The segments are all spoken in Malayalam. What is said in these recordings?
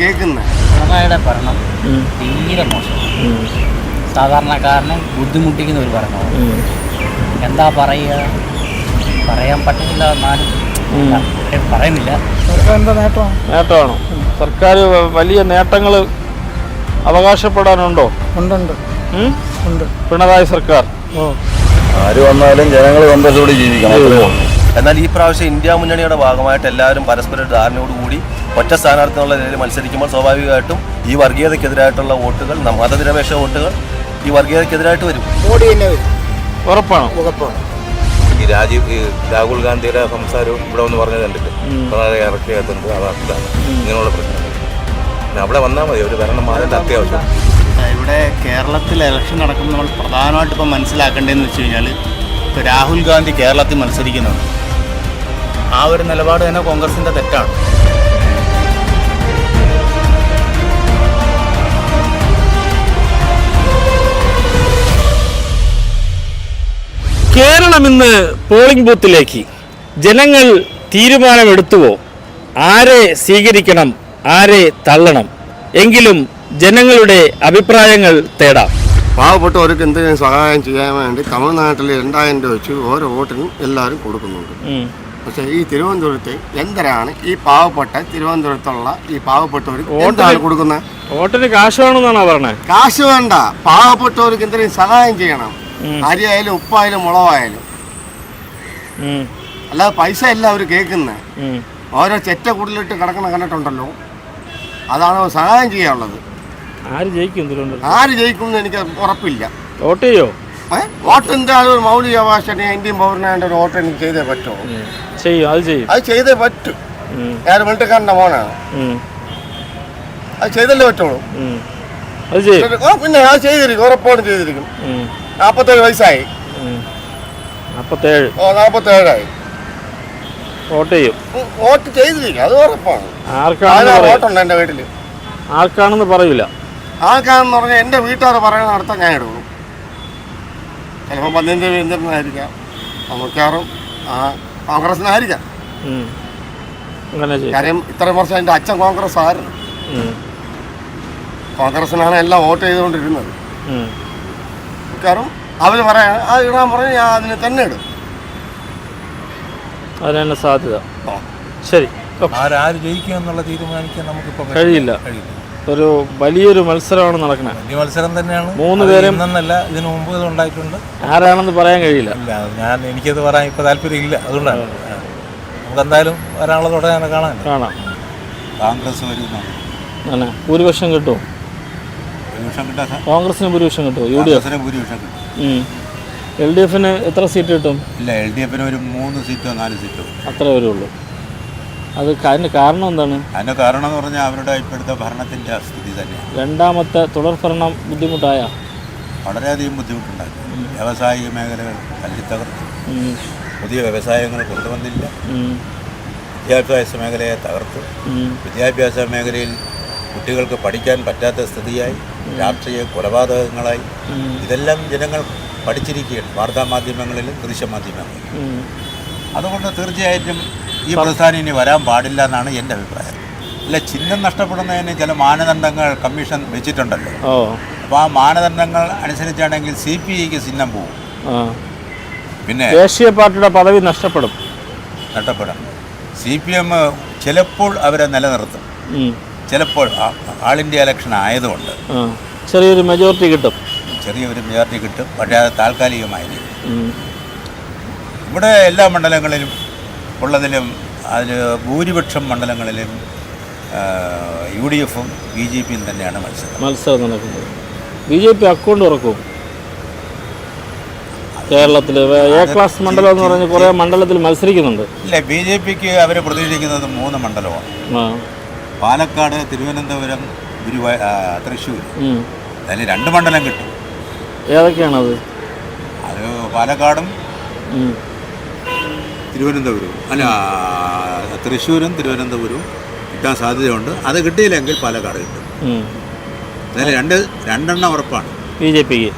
കേൾക്കുന്നത് പിണറായിയുടെ ഭരണം തീരെ മോശം. സാധാരണക്കാരനെ ബുദ്ധിമുട്ടിക്കുന്ന ഒരു ഭരണമാണ്. എന്താ പറയുക? പറയാൻ പറ്റുന്നില്ല എന്നാലും. പറയുന്നില്ല. സർക്കാരിന്റെ നേട്ടമാണ്? നേട്ടമാണ്. സർക്കാർ വലിയ നേട്ടങ്ങൾ അവകാശപ്പെടാനുണ്ടോ? ഉണ്ടുണ്ട്? ഉണ്ട്. പിണറായി സർക്കാർ. ആര് വന്നാലും ജനങ്ങൾ സന്തോഷത്തോടെ ജീവിക്കണം. എന്നാൽ ഈ പ്രാവശ്യം ഇന്ത്യ മുന്നണിയുടെ ഭാഗമായിട്ട് എല്ലാവരും പരസ്പര ധാരണയോടുകൂടി ഒറ്റ സ്ഥാനാർത്ഥി എന്നുള്ള നിലയിൽ മത്സരിക്കുമ്പോൾ സ്വാഭാവികമായിട്ടും ഈ വർഗീയതയ്ക്കെതിരായിട്ടുള്ള വോട്ടുകൾ മതനിരപേക്ഷ വോട്ടുകൾ ഈ വർഗീയതയ്ക്കെതിരായിട്ട് വരും. മോഡി തന്നെ വരും. ഉറപ്പാണോ? ഉറപ്പാണ്. ഈ രാജീവ് ഈ രാഹുൽ ഗാന്ധിയുടെ സംസാരവും ഇവിടെ ഒന്ന് പറഞ്ഞത് കണ്ടിട്ട് ഇറക്കി ഇറക്കിയതുണ്ട് അത് അതാണ് ഇങ്ങനെയുള്ള പ്രശ്നം. പിന്നെ അവിടെ വന്നാൽ മതി. ഒരു ഭരണം മാറേണ്ട അത്യാവശ്യം. ഇവിടെ കേരളത്തിൽ ഇലക്ഷൻ നടക്കുമ്പോൾ നമ്മൾ പ്രധാനമായിട്ട് ഇപ്പം മനസ്സിലാക്കേണ്ടതെന്ന് വെച്ച് കഴിഞ്ഞാൽ ഇപ്പോൾ രാഹുൽ ഗാന്ധി കേരളത്തിൽ മത്സരിക്കുന്നുണ്ട്. ആ ഒരു നിലപാട് തന്നെ കോൺഗ്രസിന്റെ തെറ്റാണ്. കേരളം ഇന്ന് പോളിംഗ് ബൂത്തിലേക്ക് ജനങ്ങൾ തീരുമാനമെടുത്തുവോ? ആരെ സ്വീകരിക്കണം ആരെ തള്ളണം? എങ്കിലും ജനങ്ങളുടെ അഭിപ്രായങ്ങൾ തേടാം. പാവപ്പെട്ടവർക്ക് എന്തെങ്കിലും സഹായം ചെയ്യാൻ വേണ്ടി തമിഴ്നാട്ടിൽ രണ്ടായിരം രൂപ വെച്ച് ഓരോ വോട്ടിനും എല്ലാവരും കൊടുക്കുന്നുണ്ട്. പക്ഷേ ഈ തിരുവനന്തപുരത്ത് എന്തരാണ് ഈ പാവപ്പെട്ട തിരുവനന്തപുരത്തുള്ള ഈ പാവപ്പെട്ടവർക്ക് എന്താണ് കൊടുക്കുന്നത്? വോട്ടിന് കാശ് വേണമെന്നാണോ പറഞ്ഞത് കാശ് വേണ്ട. പാവപ്പെട്ടവർക്ക് എന്തെങ്കിലും സഹായം ചെയ്യണം. അരിയായാലും ഉപ്പായാലും മുളവായാലും. അല്ലാതെ പൈസ അല്ല അവർ കേൾക്കുന്നത് ഓരോ ചെറ്റ കൂടുതലിട്ട് കിടക്കണ കണ്ടിട്ടുണ്ടല്ലോ. അതാണ് സഹായം ചെയ്യാനുള്ളത്. ആര് ജയിക്കും ആര് ആര് ജയിക്കുമെന്ന് എനിക്ക് ഉറപ്പില്ല. വോട്ട് ചെയ്യോ? വോട്ട് എന്താണ് ഒരു മൗലിക അവകാശം ഇന്ത്യൻ പൗരനായിട്ട് ഒരു വോട്ട് എനിക്ക് ചെയ്തേ പറ്റുമോ ചെയ്യും അത് ചെയ്യും. അത് ചെയ്തേ പറ്റൂ. ഞാൻ വെള്ളക്കാരന്റെ മോനാണ് അത് ചെയ്തല്ലേ പറ്റുള്ളൂ. അത് ചെയ്യും. പിന്നെ അത് ചെയ്തിരിക്കും. ഉറപ്പാണ് ചെയ്തിരിക്കും. നാൽപ്പത്തേഴ് വയസ്സായി. ഉം. നാപ്പത്തേഴ്. ഓ നാൽപ്പത്തേഴായി വോട്ട് ചെയ്യും. വോട്ട് ചെയ്തിരിക്കും. അത് ഉറപ്പാണ്. ആർക്കാണ് വോട്ടുണ്ട് എന്റെ വീട്ടിൽ ആർക്കാണെന്ന് പറയൂല. ആർക്കാണെന്ന് പറഞ്ഞാൽ എന്റെ വീട്ടുകാർ പറയുന്ന നടത്താൻ ഞാൻ ഇടുള്ളൂ ചിലപ്പോൾ പതിനഞ്ച് രവീന്ദ്രനായിരിക്കാം മിക്കവാറും ആ കോൺഗ്രസിനായിരിക്കാം കാര്യം ഇത്രയും വർഷം എന്റെ അച്ഛൻ കോൺഗ്രസ് ആയിരുന്നു കോൺഗ്രസിനാണ് എല്ലാം വോട്ട് ചെയ്തുകൊണ്ടിരുന്നത്. കാരണം അവർ പറയാ അത് ഇടാൻ പറഞ്ഞ് ഞാൻ അതിനെ തന്നെ ഇടും. അതിനാണ് സാധ്യത. ശരി. ആര് ആരാര് ജയിക്കും എന്നുള്ള തീരുമാനിക്കാൻ നമുക്കിപ്പോൾ കഴിയില്ല. കഴിയില്ല. ഒരു വലിയൊരു മത്സരമാണ് നടക്കുന്നത് വലിയ മത്സരം തന്നെയാണ്. മൂന്ന് പേരും- എന്നല്ല ഇതിനു മുമ്പ് ഇത് ഉണ്ടായിട്ടുണ്ട്. ആരാണെന്ന് പറയാൻ കഴിയില്ല. ഇല്ല ഞാൻ എനിക്കത് പറയാൻ ഇപ്പോൾ താല്പര്യം ഇല്ല അതുകൊണ്ടാണ്. നമുക്ക് എന്തായാലും ഒരാളെ ഞാൻ കാണാൻ കാണാം. കോൺഗ്രസ് വരുന്നതാണ് ഭൂരിപക്ഷം കിട്ടുമോ? കോൺഗ്രസിന് ഭൂരിപക്ഷം കിട്ടുമോ? യു ഡി എഫിന് ഭൂരിപക്ഷം കിട്ടും. എൽ ഡി എഫിന് എത്ര സീറ്റ് കിട്ടും? ഇല്ല എൽ ഡി എഫിന് ഒരു മൂന്ന് സീറ്റോ നാല് സീറ്റോ. അത്രേ വരുള്ളൂ. അത് അതിന് കാരണം എന്താണ്? അതിന് കാരണം എന്ന് പറഞ്ഞാൽ അവരുടെ ഇപ്പോഴത്തെ ഭരണത്തിന്റെ സ്ഥിതി തന്നെയാണ്. രണ്ടാമത്തെ തുടർ ഭരണം ബുദ്ധിമുട്ടായ? വളരെയധികം ബുദ്ധിമുട്ടുണ്ടായി. വ്യാവസായിക മേഖലകൾ തല്ലിത്തകർത്തു പുതിയ വ്യവസായങ്ങൾ കൊണ്ടുവന്നില്ല. വിദ്യാഭ്യാസ മേഖലയെ തകർത്തു. വിദ്യാഭ്യാസ മേഖലയിൽ കുട്ടികൾക്ക് പഠിക്കാൻ പറ്റാത്ത സ്ഥിതിയായി. രാഷ്ട്രീയ കൊലപാതകങ്ങളായി. ഇതെല്ലാം ജനങ്ങൾ പഠിച്ചിരിക്കുകയാണ്. വാർത്താ മാധ്യമങ്ങളിലും ദൃശ്യമാധ്യമങ്ങളിലും അതുകൊണ്ട് തീർച്ചയായിട്ടും ഈ പ്രസ്ഥാനം ഇനി വരാൻ പാടില്ല എന്നാണ് എന്റെ അഭിപ്രായം. അല്ല ചിഹ്നം നഷ്ടപ്പെടുന്നതിന് ചില മാനദണ്ഡങ്ങൾ കമ്മീഷൻ വെച്ചിട്ടുണ്ടല്ലോ. അപ്പോൾ ആ മാനദണ്ഡങ്ങൾ അനുസരിച്ചാണെങ്കിൽ സി പി ഐക്ക് ചിഹ്നം പോകും പിന്നെ ദേശീയ പാർട്ടിയുടെ പദവി നഷ്ടപ്പെടും. നഷ്ടപ്പെടും. സി പി എം ചിലപ്പോൾ അവരെ നിലനിർത്തും. ചിലപ്പോൾ ആൾ ഇന്ത്യ ഇലക്ഷൻ ആയതുകൊണ്ട്. ചെറിയൊരു മെജോറിറ്റി കിട്ടും. ചെറിയൊരു മെജോറിറ്റി കിട്ടും. പക്ഷേ അത് താൽക്കാലികമായിരിക്കും. ഇവിടെ എല്ലാ മണ്ഡലങ്ങളിലും ഉള്ളതിലും അതിൽ ഭൂരിപക്ഷം മണ്ഡലങ്ങളിലും യു ഡി എഫും ബി ജെ പിയും തന്നെയാണ് മത്സരം. മത്സരം നടക്കുന്നത്. ബി ജെ പി അക്കൗണ്ട് തുറക്കും. കേരളത്തിൽ എ ക്ലാസ് മണ്ഡലം എന്ന് പറഞ്ഞ് കുറേ മണ്ഡലത്തിൽ മത്സരിക്കുന്നുണ്ട്. ഇല്ല ബി ജെ പിക്ക് അവർ പ്രതീക്ഷിക്കുന്നത് മൂന്ന് മണ്ഡലമാണ്. പാലക്കാട് തിരുവനന്തപുരം ഗുരുവായ തൃശ്ശൂർ അതിൽ രണ്ട് മണ്ഡലം കിട്ടും. ഏതൊക്കെയാണത്? അത് പാലക്കാടും. തിരുവനന്തപുരവും അല്ല തൃശ്ശൂരും തിരുവനന്തപുരവും കിട്ടാൻ സാധ്യതയുണ്ട്. അത് കിട്ടിയില്ലെങ്കിൽ പാലക്കാട് കിട്ടും അതായത് രണ്ട് രണ്ടെണ്ണം ഉറപ്പാണ്. ബി ജെ പിക്ക്.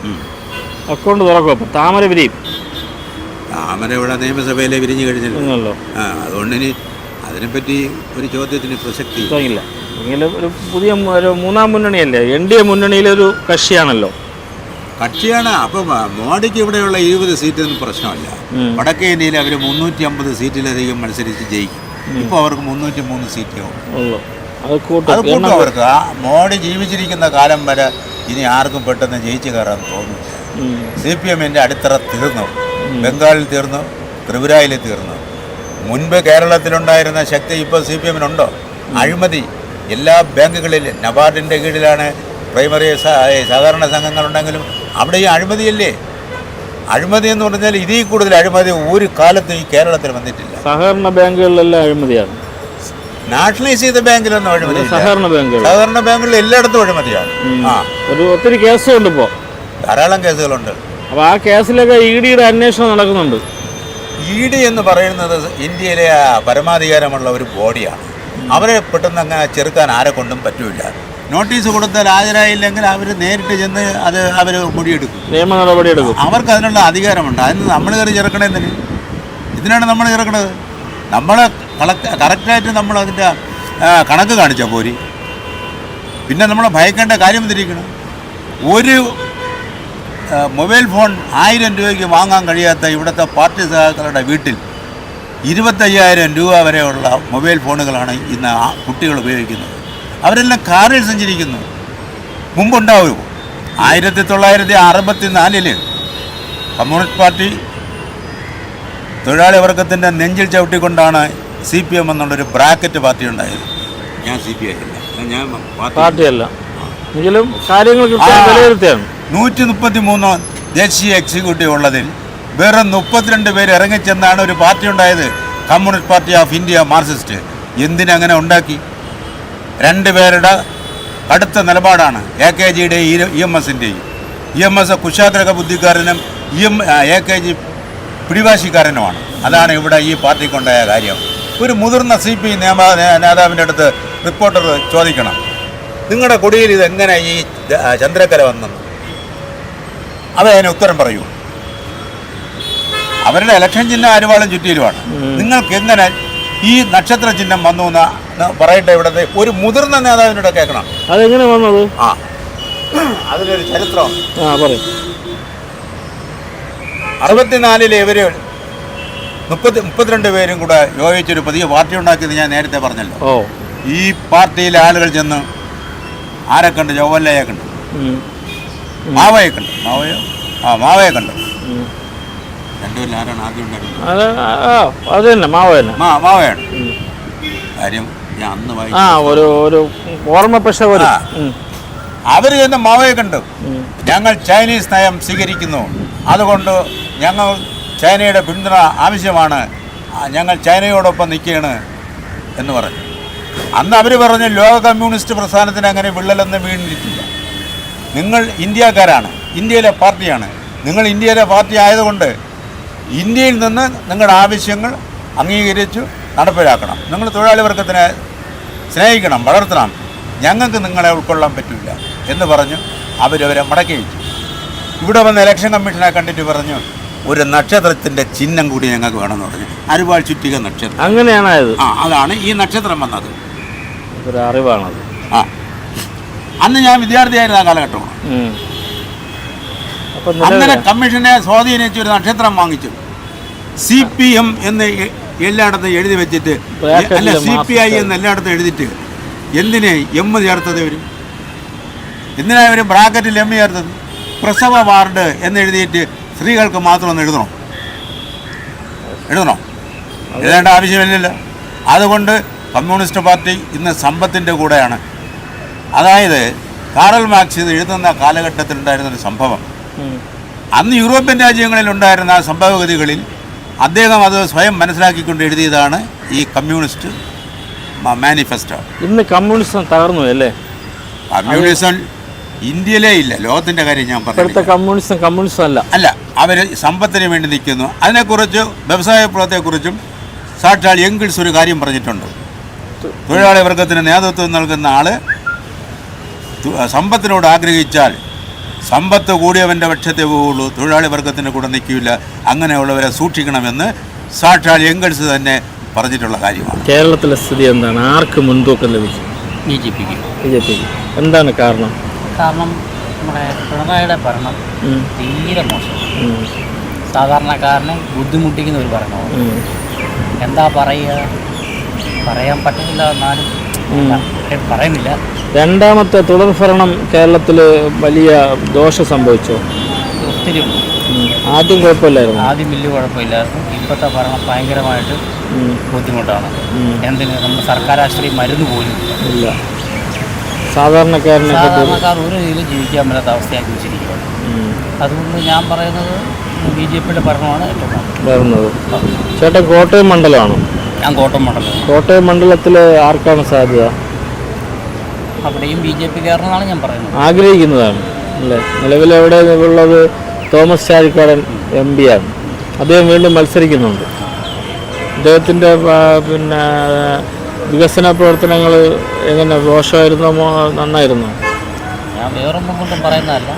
അക്കൗണ്ട് തുറക്കും താമര വിരിയും. താമര ഇവിടെ നിയമസഭയിലെ വിരിഞ്ഞു കഴിഞ്ഞില്ല ആ അതുകൊണ്ട് ഇനി അതിനെപ്പറ്റി ഒരു ചോദ്യത്തിന് പ്രസക്തി ഇല്ല. ഒരു പുതിയ ഒരു മൂന്നാം മുന്നണിയല്ലേ? എൻ ഡി എ മുന്നണിയിലൊരു കക്ഷിയാണല്ലോ. കക്ഷിയാണ്. അപ്പം മോഡിക്ക് ഇവിടെയുള്ള ഇരുപത് സീറ്റൊന്നും പ്രശ്നമല്ല. വടക്കേ ഇന്ത്യയിൽ അവർ മുന്നൂറ്റി അമ്പത് സീറ്റിലധികം മത്സരിച്ച് ജയിക്കും. ഇപ്പോൾ അവർക്ക് മുന്നൂറ്റി മൂന്ന് സീറ്റേ ഉള്ളൂ. അത് കൂട്ടും. അവർക്ക്. ആ മോഡി ജീവിച്ചിരിക്കുന്ന കാലം വരെ ഇനി ആർക്കും പെട്ടെന്ന് ജയിച്ചു കയറാൻ തോന്നുന്നു. സി പി എമ്മിന്റെ അടിത്തറ തീർന്നു. ബംഗാളിൽ തീർന്നു. ത്രിപുരയിൽ തീർന്നു. മുൻപ് കേരളത്തിലുണ്ടായിരുന്ന ശക്തി ഇപ്പോൾ സി പി എമ്മിനുണ്ടോ അഴിമതി. എല്ലാ ബാങ്കുകളിലും. നബാർഡിന്റെ കീഴിലാണ് പ്രൈമറി സഹകരണ സംഘങ്ങളുണ്ടെങ്കിലും അവിടെ ഈ അഴിമതിയല്ലേ? അഴിമതി എന്ന് പറഞ്ഞാൽ ഇതിൽ കൂടുതൽ അഴിമതി ഒരു കാലത്തും ഈ കേരളത്തിൽ വന്നിട്ടില്ല. സഹകരണ ബാങ്കുകളിലെല്ലാം അഴിമതിയാണ്. നാഷണലൈസ് ചെയ്ത ബാങ്കിലൊന്നും അഴിമതി സഹകരണ ബാങ്കുകൾ. സഹകരണ ബാങ്കുകളിൽ എല്ലായിടത്തും അഴിമതിയാണ്. ആ. ഒരു ഒത്തിരി കേസുകളുണ്ട് ഇപ്പോൾ ധാരാളം കേസുകളുണ്ട്. അപ്പോൾ ആ കേസിലൊക്കെ ഇ ഡിയുടെ അന്വേഷണം നടക്കുന്നുണ്ട്. ഇ ഡി എന്ന് പറയുന്നത് ഇന്ത്യയിലെ പരമാധികാരമുള്ള ഒരു ബോഡിയാണ്. അവരെ പെട്ടെന്ന് അങ്ങനെ ചെറുക്കാൻ ആരെ കൊണ്ടും പറ്റില്ല നോട്ടീസ് കൊടുത്താൽ ഹാജരായില്ലെങ്കിൽ അവർ നേരിട്ട് ചെന്ന് അത് അവർ മുടിയെടുക്കും. നിയമ നടപടി എടുക്കും. അവർക്ക് അതിനുള്ള അധികാരമുണ്ട്. അതിന് നമ്മൾ കയറി ചെറുക്കണേന്തിന് ഇതിനാണ് നമ്മൾ ചെറുക്കണത്. നമ്മൾ കളക്ട് കറക്റ്റായിട്ട് നമ്മൾ അതിന്റെ കണക്ക് കാണിച്ചാൽ പോരി. പിന്നെ നമ്മൾ ഭയക്കേണ്ട കാര്യം എന്തിരിക്കണം? ഒരു മൊബൈൽ ഫോൺ ആയിരം രൂപയ്ക്ക് വാങ്ങാൻ കഴിയാത്ത ഇവിടുത്തെ പാർട്ടി സഹാക്കളുടെ വീട്ടിൽ ഇരുപത്തയ്യായിരം രൂപ വരെയുള്ള മൊബൈൽ ഫോണുകളാണ് ഇന്ന് ആ കുട്ടികൾ ഉപയോഗിക്കുന്നത്. അവരെല്ലാം കാറിൽ സഞ്ചരിക്കുന്നു. മുമ്പുണ്ടാവുമോ ആയിരത്തി തൊള്ളായിരത്തി അറുപത്തി നാലിൽ കമ്മ്യൂണിസ്റ്റ് പാർട്ടി തൊഴിലാളി വർഗത്തിന്റെ നെഞ്ചിൽ ചവിട്ടിക്കൊണ്ടാണ് സി പി എം എന്നുള്ളൊരു ബ്രാക്കറ്റ് പാർട്ടി ഉണ്ടായത് ഞാൻ സി പി ഐ അല്ല. ഞാൻ പാർട്ടിയല്ല. എങ്കിലും കാര്യങ്ങൾ നൂറ്റി മുപ്പത്തി മൂന്ന് ദേശീയ എക്സിക്യൂട്ടീവ് ഉള്ളതിൽ വെറും മുപ്പത്തിരണ്ട് പേര് ഇറങ്ങിച്ചെന്നാണ് ഒരു പാർട്ടി ഉണ്ടായത് communist party of India Marxist. എന്തിനങ്ങനെ ഉണ്ടാക്കി? രണ്ട് പേരുടെ കടുത്ത നിലപാടാണ് എ കെ ജിയുടെയും ഇ എം എസിന്റെയും ഇ എം എസ് കുശാഗ്രക ബുദ്ധിക്കാരനും E M A K G പിടിവാശിക്കാരനുമാണ്. അതാണ് ഇവിടെ ഈ പാർട്ടിക്കുണ്ടായ കാര്യം. ഒരു മുതിർന്ന സി പി നിയമ നേതാവിന്റെ അടുത്ത് റിപ്പോർട്ടർ ചോദിക്കണം. നിങ്ങളുടെ കൊടിയിൽ ഇത് എങ്ങനെ ഈ ചന്ദ്രക്കല വന്നെന്ന് അത് അതിന് ഉത്തരം പറയൂ. അവരുടെ ഇലക്ഷൻ ചിഹ്നം അരുവാളും ചുറ്റിയിലുമാണ് നിങ്ങൾക്ക് എങ്ങനെ ഈ നക്ഷത്ര ചിഹ്നം വന്നു എന്ന് ന്ന് പറയട്ടെ ഇവിടുത്തെ ഒരു മുതിർന്ന നേതാവിനോട് കേൾക്കണം. അതെങ്ങനെ വന്നത്? ആ. അതിലൊരു ചരിത്രം. ആ പറയും. അറുപത്തിനാലിലെ ഇവർ മുപ്പത്തി മുപ്പത്തിരണ്ട് പേരും കൂടെ യോജിച്ചൊരു പുതിയ പാർട്ടി ഉണ്ടാക്കിയത് ഞാൻ നേരത്തെ പറഞ്ഞല്ലോ. ഓ. ഈ പാർട്ടിയിലെ ആളുകൾ ചെന്ന് ആരെ കണ്ട്? ജവഹർലാലെ കണ്ട്. മാവയെ കണ്ട്. മാവയോ? ആ മാവയെ കണ്ട്. രണ്ടുപേരിൽ ആരാണ് ആദ്യം ഉണ്ടാക്കുന്നത് അത് ആ അത് തന്നെ മാവ് തന്നെ. മാവയാണ്. കാര്യം ഞാൻ അന്ന് ആ ഒരു ഒരു ഓർമ്മപ്പശ വരും ആ. ഉം. അവർ ചെന്ന് മാവയെ കണ്ടു. ഞങ്ങൾ ചൈനീസ് നയം സ്വീകരിക്കുന്നു. അതുകൊണ്ട് ഞങ്ങൾ ചൈനയുടെ പിന്തുണ ആവശ്യമാണ്. ആ, ഞങ്ങൾ ചൈനയോടൊപ്പം നിൽക്കുകയാണ് എന്ന് പറഞ്ഞു. അന്ന് അവർ പറഞ്ഞു ലോക കമ്മ്യൂണിസ്റ്റ് പ്രസ്ഥാനത്തിന് അങ്ങനെ വിള്ളലൊന്നും വീണിട്ടില്ല. നിങ്ങൾ ഇന്ത്യക്കാരാണ്. ഇന്ത്യയിലെ പാർട്ടിയാണ്. നിങ്ങൾ ഇന്ത്യയിലെ പാർട്ടി ആയതുകൊണ്ട് ഇന്ത്യയിൽ നിന്ന് നിങ്ങളുടെ ആവശ്യങ്ങൾ അംഗീകരിച്ചു നടപ്പിലാക്കണം. നിങ്ങൾ തൊഴിലാളി വർഗത്തിനെ സ്നേഹിക്കണം വളർത്തണം. ഞങ്ങൾക്ക് നിങ്ങളെ ഉൾക്കൊള്ളാൻ പറ്റില്ല എന്ന് പറഞ്ഞു അവരവരെ മടക്കി അയച്ചു. ഇവിടെ വന്ന ഇലക്ഷൻ കമ്മീഷനെ കണ്ടിട്ട് പറഞ്ഞു ഒരു നക്ഷത്രത്തിന്റെ ചിഹ്നം കൂടി ഞങ്ങൾക്ക് വേണമെന്ന് പറഞ്ഞു. അരുവാൾ ചുറ്റിക നക്ഷത്രം. അങ്ങനെയാണ് ആ അതാണ് ഈ നക്ഷത്രം വന്നത്. ഒരു അറിവാണത്. ആ. അന്ന് ഞാൻ വിദ്യാർത്ഥിയായിരുന്ന ആ കാലഘട്ടമാണ്. അങ്ങനെ കമ്മീഷനെ സ്വാധീനിച്ച് ഒരു നക്ഷത്രം വാങ്ങിച്ചു. സി പി എം എന്ന് എല്ലായിടത്തും എഴുതി വെച്ചിട്ട്. അല്ല സി പി ഐ എന്ന് എല്ലായിടത്തും എഴുതിയിട്ട്. എന്തിനെ എം ചേർത്തത് ഇവർ എന്തിനാണ് ഇവർ ബ്രാക്കറ്റിൽ എം ചേർത്തത്? പ്രസവ വാർഡ് എന്ന് എഴുതിയിട്ട് സ്ത്രീകൾക്ക് മാത്രം ഒന്ന് എഴുതണോ? എഴുതണോ? എഴുതേണ്ട ആവശ്യമില്ലല്ലോ. അതുകൊണ്ട് കമ്മ്യൂണിസ്റ്റ് പാർട്ടി ഇന്ന് സമ്പത്തിന്റെ കൂടെയാണ്. അതായത് കാറൽ മാർക്സ് ഇത് എഴുതുന്ന കാലഘട്ടത്തിലുണ്ടായിരുന്നൊരു സംഭവം. അന്ന് യൂറോപ്യൻ രാജ്യങ്ങളിൽ ഉണ്ടായിരുന്ന ആ സംഭവഗതികളിൽ അദ്ദേഹം അത് സ്വയം മനസ്സിലാക്കിക്കൊണ്ട് എഴുതിയതാണ് ഈ കമ്മ്യൂണിസ്റ്റ് മാനിഫെസ്റ്റോ. ഇന്ന് കമ്മ്യൂണിസം തകർന്നു അല്ലേ? കമ്മ്യൂണിസം ഇന്ത്യയിലേ ഇല്ല. ലോകത്തിന്റെ കാര്യം ഞാൻ പറഞ്ഞു കമ്മ്യൂണിസം കമ്മ്യൂണിസം അല്ല. അല്ല അവർ സമ്പത്തിന് വേണ്ടി നിൽക്കുന്നു. അതിനെക്കുറിച്ച് വ്യവസായ പ്രവർത്തനത്തെക്കുറിച്ചും സാക്ഷാൽ എങ്കിൾസ് ഒരു കാര്യം പറഞ്ഞിട്ടുണ്ട്. തൊഴിലാളി വർഗത്തിന് നേതൃത്വം നൽകുന്ന ആൾ സമ്പത്തിനോട് ആഗ്രഹിച്ചാൽ സമ്പത്ത് കൂടിയവന്റെ പക്ഷത്തെ പോവുള്ളൂ. തൊഴിലാളി വർഗത്തിന്റെ കൂടെ നിൽക്കില്ല. അങ്ങനെയുള്ളവരെ സൂക്ഷിക്കണമെന്ന് സാക്ഷാൽ എങ്കിൾസ് തന്നെ പറഞ്ഞിട്ടുള്ള കാര്യമാണ്. കേരളത്തിലെ സ്ഥിതി എന്താണ്? ആർക്ക് മുൻതൂക്കം ലഭിച്ചു ബി ജെ പിക്ക്. ബി ജെ പിക്ക്. എന്താണ് കാരണം? കാരണം നമ്മുടെ പിണറായിയുടെ ഭരണം തീരെ മോശം. സാധാരണക്കാരനെ ബുദ്ധിമുട്ടിക്കുന്ന ഒരു ഭരണമാണ്. എന്താ പറയുക? പറയാൻ പറ്റുന്നില്ല എന്നാലും പറയുന്നില്ല. രണ്ടാമത്തെ തുടർഭരണം കേരളത്തിൽ വലിയ ദോഷം സംഭവിച്ചു? ഒത്തിരി. ആദ്യം കുഴപ്പമില്ലായിരുന്നു. ആദ്യം വലിയ കുഴപ്പമില്ലായിരുന്നു. ഇപ്പോഴത്തെ ഭരണം ഭയങ്കരമായിട്ട് ബുദ്ധിമുട്ടാണ്. എന്തിന്? നമ്മുടെ സർക്കാർ ആശുപത്രി മരുന്ന് പോലും ഇല്ല. സാധാരണക്കാരനെ സാധാരണക്കാർ ഒരു രീതിയിൽ ജീവിക്കാൻ പറ്റാത്ത അവസ്ഥയാക്കി വെച്ചിരിക്കുകയാണ്. അതുകൊണ്ട് ഞാൻ പറയുന്നത് ബി ജെ പിയുടെ ഭരണമാണ് ഏറ്റവും വരുന്നത് ചേട്ടൻ കോട്ടയം മണ്ഡലമാണ്? ഞാൻ കോട്ടയം മണ്ഡലം. കോട്ടയം മണ്ഡലത്തിൽ ആർക്കാണ് സാധ്യത? അവിടെയും ബി ജെ പി കാരനാണ് ഞാൻ പറയുന്നത്. ആഗ്രഹിക്കുന്നതാണ് അല്ലേ? നിലവിൽ എവിടെ ഉള്ളത് തോമസ് ചാഴിക്കാടൻ എം പി ആണ്. അദ്ദേഹം വീണ്ടും മത്സരിക്കുന്നുണ്ട്. അദ്ദേഹത്തിന്റെ പിന്നെ വികസന പ്രവർത്തനങ്ങൾ എങ്ങനെ ദോഷമായിരുന്നോ നന്നായിരുന്നു? ഞാൻ വേറൊന്നും കൊണ്ടും പറയുന്നതല്ല.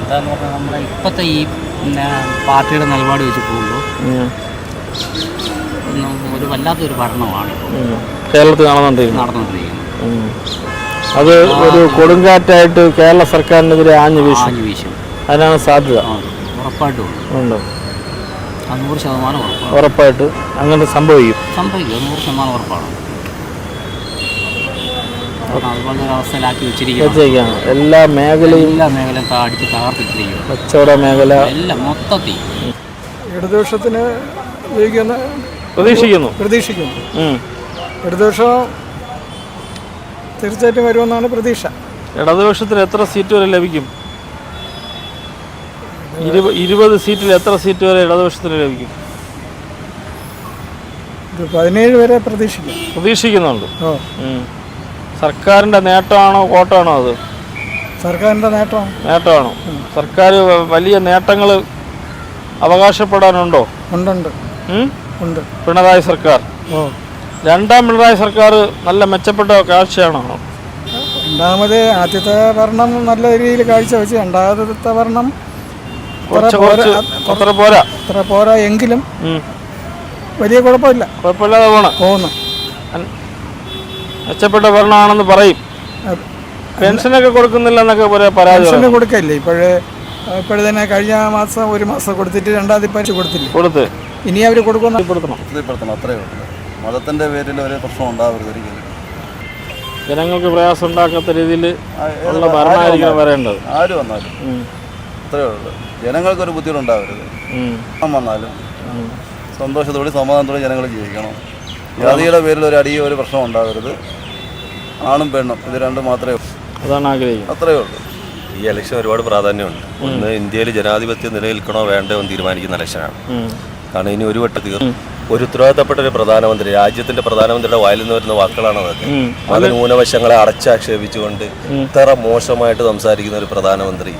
എന്താന്ന് പറഞ്ഞാൽ നമ്മുടെ ഇപ്പോഴത്തെ ഈ പിന്നെ പാർട്ടിയുടെ നിലപാട് വെച്ച് പോകുമ്പോൾ ഒരു വല്ലാത്തൊരു ഉം. കേരളത്തിൽ നടന്നുകൊണ്ടിരിക്കുന്നു. നടന്നുകൊണ്ടിരിക്കുന്നത് അത് ഒരു കൊടുങ്കാറ്റായിട്ട് കേരള സർക്കാരിനെതിരെ ആഞ്ഞു വീശും. ആഞ്ഞു വീശും. അതിനാണ് സാധ്യത. ഉറപ്പായിട്ടും ഉണ്ട്. നൂറ് ശതമാനം ഉറപ്പാണ്. ഉറപ്പായിട്ട് അങ്ങനെ സംഭവിക്കും. സംഭവിക്കും. നൂറ് ശതമാനം ഉറപ്പാണ്. അവസ്ഥയിലാക്കി വെച്ചിരിക്കുന്നത് വെച്ചേക്കാണ് എല്ലാ മേഖലയും എല്ലാ മേഖലയും അടിച്ച് തകർത്തിട്ടിരിക്കും കച്ചവട മേഖല. എല്ലാം മൊത്തത്തിൽ. ഇടതുപക്ഷത്തിന് ജയിക്കുന്ന പ്രതീക്ഷിക്കുന്നു. പ്രതീക്ഷിക്കുന്നു. ഇടതുപക്ഷം തീർച്ചയായിട്ടും വരുമെന്നാണ് പ്രതീക്ഷ. ഇടതുപക്ഷത്തിന് എത്ര സീറ്റ് വരെ ലഭിക്കും? ഇരുപ- ഇരുപത് സീറ്റിൽ എത്ര സീറ്റ് വരെ ഇടതുപക്ഷത്തിന് ലഭിക്കും? പതിനേഴ് വരെ പ്രതീക്ഷിക്കും പ്രതീക്ഷിക്കുന്നുണ്ട്. സർക്കാരിന്റെ നേട്ടമാണോ കോട്ടമാണോ അത്? സർക്കാരിന്റെ നേട്ടമാണ്. നേട്ടമാണോ? സർക്കാർ വലിയ നേട്ടങ്ങൾ അവകാശപ്പെടാനുണ്ടോ? ഉണ്ടുണ്ട്? ഉണ്ട്. പിണറായി സർക്കാർ. രണ്ടാം പിണറായി സർക്കാർ നല്ല മെച്ചപ്പെട്ട കാഴ്ചയാണോ. രണ്ടാമത് ആദ്യത്തെ ഭരണം നല്ല രീതിയിൽ കാഴ്ച വെച്ച് രണ്ടാമത്തെ ഭരണം അത്ര പോരാ. അത്ര പോരാ എങ്കിലും വലിയ കുഴപ്പമില്ല. കുഴപ്പമില്ലാതെ പോണം. പോകുന്നു മെച്ചപ്പെട്ട ഭരണമാണെന്ന് പറയും. പെൻഷനൊക്കെ കൊടുക്കുന്നില്ല എന്നൊക്കെ പരാതി പെൻഷന് കൊടുക്കില്ല കൊടുക്കല്ലേ? ഇപ്പോഴേ ഇപ്പോഴത്തന്നെ കഴിഞ്ഞ മാസം ഒരു മാസം കൊടുത്തിട്ട് രണ്ടാമത്തെ കൊടുത്തില്ല കൊടുത്തില്ലേ? കൊടുത്ത്. ഇനി അവർ കൊടുക്കുന്ന തൃപ്തിപ്പെടുത്തണം അത്രയേ ഉള്ളൂ. മതത്തിന്റെ പേരിൽ ഒരു പ്രശ്നം ഉണ്ടാവരുത് ഒരിക്കലും. ജനങ്ങൾക്ക് പ്രയാസം ഉണ്ടാക്കാത്ത രീതിയിൽ ഉള്ള ഭരണമായിരിക്കണം വരേണ്ടത്. ആര് വന്നാലും. അത്രേ അത്രയേ ഉള്ളൂ. ജനങ്ങൾക്കൊരു ബുദ്ധിമുട്ടുണ്ടാവരുത് വന്നാലും സന്തോഷത്തോടെ സമാധാനത്തോടെ ജനങ്ങൾ ജീവിക്കണം. ജാതിയുടെ പേരിൽ ഒരു അടിയോ ഒരു പ്രശ്നം ഉണ്ടാവരുത്. ആണും പെണ്ണും ഇത് രണ്ടും മാത്രമേ ഉള്ളൂ. അതാണ് ആഗ്രഹിക്കുന്നത്. അത്രയേ ഉള്ളൂ. ഈ ഇലക്ഷൻ ഒരുപാട് പ്രാധാന്യമുണ്ട്. ഒന്ന് ഇന്ത്യയിൽ ജനാധിപത്യം നിലനിൽക്കണോ വേണ്ടോ എന്ന് തീരുമാനിക്കുന്ന ഇലക്ഷനാണ്. കാരണം ഇനി ഒരു വട്ടം തീർന്നു. ഒരു ഉത്തരവാദിത്തപ്പെട്ട ഒരു പ്രധാനമന്ത്രി രാജ്യത്തിന്റെ പ്രധാനമന്ത്രിയുടെ വായിൽ നിന്ന് വരുന്ന വാക്കുകളാണ് അതൊക്കെ അത് ന്യൂനപക്ഷങ്ങളെ അടച്ചാക്ഷേപിച്ചുകൊണ്ട് ഇത്ര മോശമായിട്ട് സംസാരിക്കുന്ന ഒരു പ്രധാനമന്ത്രി.